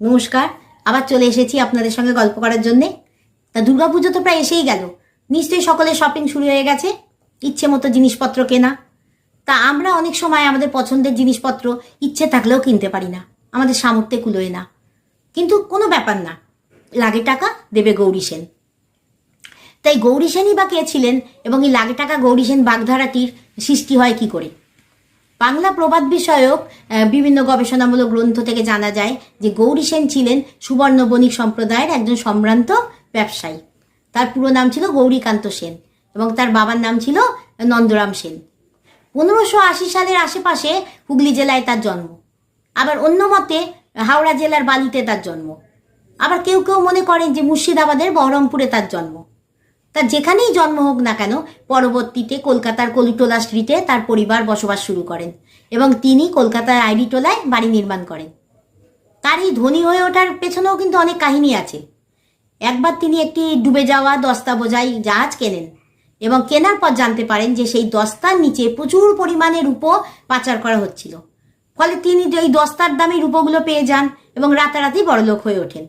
নমস্কার, আবার চলে এসেছি আপনাদের সঙ্গে গল্প করার জন্যে। তা দুর্গাপুজো তো প্রায় এসেই গেল। নিশ্চয়ই সকলের শপিং শুরু হয়ে গেছে, ইচ্ছে মতো জিনিসপত্র কেনা। তা আমরা অনেক সময় আমাদের পছন্দের জিনিসপত্র ইচ্ছে থাকলেও কিনতে পারি না, আমাদের সামর্থ্যে কুলোয় না। কিন্তু কোনো ব্যাপার না, লাগে টাকা দেবে গৌরী সেন। তাই গৌরী সেনই বা কে ছিলেন এবং এই লাগে টাকা গৌরী সেন বাগধারাটির সৃষ্টি হয় কি করে? বাংলা প্রবাদ বিষয়ক বিভিন্ন গবেষণামূলক গ্রন্থ থেকে জানা যায় যে গৌরী সেন ছিলেন সুবর্ণ বণিক সম্প্রদায়ের একজন সম্ভ্রান্ত ব্যবসায়ী। তার পুরো নাম ছিল গৌরীকান্ত সেন এবং তার বাবার নাম ছিল নন্দরাম সেন। পনেরোশো আশি সালের আশেপাশে হুগলি জেলায় তার জন্ম। আবার অন্য মতে, হাওড়া জেলার বালিতে তার জন্ম। আবার কেউ কেউ মনে করেন যে মুর্শিদাবাদের বহরমপুরে তার জন্ম। তার যেখানেই জন্ম হোক না কেন, পরবর্তীতে কলকাতার কলিটোলা স্ট্রিটে তার পরিবার বসবাস শুরু করেন এবং তিনি কলকাতার আইডিটোলায় বাড়ি নির্মাণ করেন। তার এই ধনী হয়ে ওঠার পেছনেও কিন্তু অনেক কাহিনী আছে। একবার তিনি একটি ডুবে যাওয়া দস্তা বোঝাই জাহাজ কেনেন এবং কেনার পর জানতে পারেন যে সেই দস্তার নিচে প্রচুর পরিমাণে রূপো পাচার করা হচ্ছিল। ফলে তিনি এই দস্তার দামি রূপোগুলো পেয়ে যান এবং রাতারাতি বড়লোক হয়ে ওঠেন।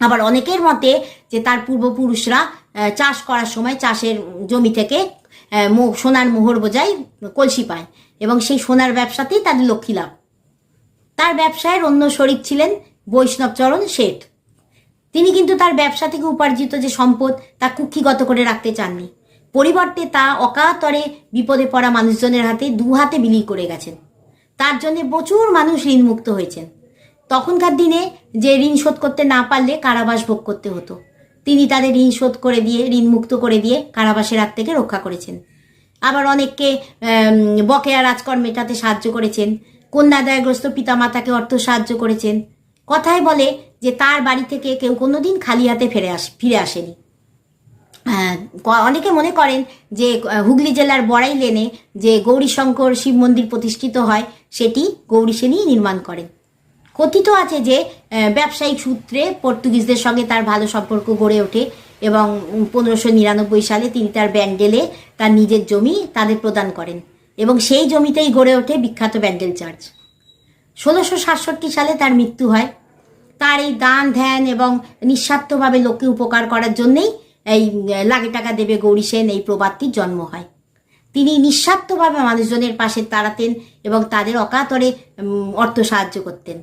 আবার অনেকের মতে যে তার পূর্বপুরুষরা চাষ করার সময় চাষের জমি থেকে সোনার মোহর বোঝাই কলসি পায় এবং সেই সোনার ব্যবসাতেই তাদের লক্ষ্মী লাভ। তার ব্যবসায়ের অন্য শরিক ছিলেন বৈষ্ণবচরণ শেঠ। তিনি কিন্তু তার ব্যবসা থেকে উপার্জিত যে সম্পদ তা কুক্ষিগত করে রাখতে চাননি। পরিবর্তে তা অকাতরে বিপদে পড়া মানুষজনের হাতে দু হাতে বিলি করে গেছেন। তার জন্য প্রচুর মানুষ ঋণমুক্ত হয়েছেন। তখনকার দিনে যে ঋণ শোধ করতে না পারলে কারাবাস ভোগ করতে হতো। তিনি তাদের ঋণ শোধ করে দিয়ে, ঋণ মুক্ত করে দিয়ে কারাবাসের হাত থেকে রক্ষা করেছেন। আবার অনেককে বকেয়া রাজকর মেটাতে সাহায্য করেছেন। কন্যাদায়গ্রস্ত পিতামাতাকে অর্থ সাহায্য করেছেন। কথায় বলে যে তার বাড়ি থেকে কেউ কোনো দিন খালি হাতে ফিরে আস, ফিরে আসেনি। অনেকে মনে করেন যে হুগলি জেলার বড়াই লেনে যে গৌরীশঙ্কর শিব মন্দির প্রতিষ্ঠিত হয়, সেটি গৌরী সেনই নির্মাণ করেন। কথিত আছে যে ব্যবসায়িক সূত্রে পর্তুগিজদের সঙ্গে তার ভালো সম্পর্ক গড়ে ওঠে এবং পনেরোশো নিরানব্বই সালে তিনি তার ব্যান্ডেলে তার নিজের জমি তাদের প্রদান করেন এবং সেই জমিতেই গড়ে ওঠে বিখ্যাত ব্যান্ডেল চার্চ। ষোলোশো সাতষট্টি সালে তার মৃত্যু হয়। তার এই দান, ধ্যান এবং নিঃস্বার্থভাবে লোককে উপকার করার জন্যেই এই লাগে টাকা দেবে গৌরী সেন এই প্রবাদটির জন্ম হয়। তিনি নিঃস্বার্থভাবে মানুষজনের পাশে দাঁড়াতেন এবং তাদের অকাতরে অর্থ সাহায্য করতেন।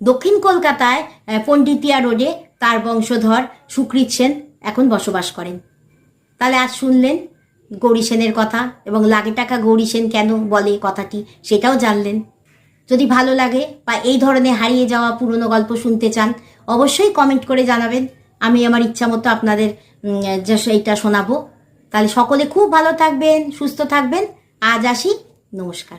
দক্ষিণ কলকাতায় পণ্ডিতিয়া রোডে তার বংশধর সুকৃত সেন এখন বসবাস করেন। তাহলে আজ শুনলেন গৌরী সেনের কথা এবং লাগে টাকা গৌরী সেন কেন বলে কথাটি সেটাও জানলেন। যদি ভালো লাগে বা এই ধরনের হারিয়ে যাওয়া পুরনো গল্প শুনতে চান, অবশ্যই কমেন্ট করে জানাবেন। আমি আমার ইচ্ছা মতো আপনাদের এইটা শোনাবো। তাহলে সকলে খুব ভালো থাকবেন, সুস্থ থাকবেন। আজ আসি, নমস্কার।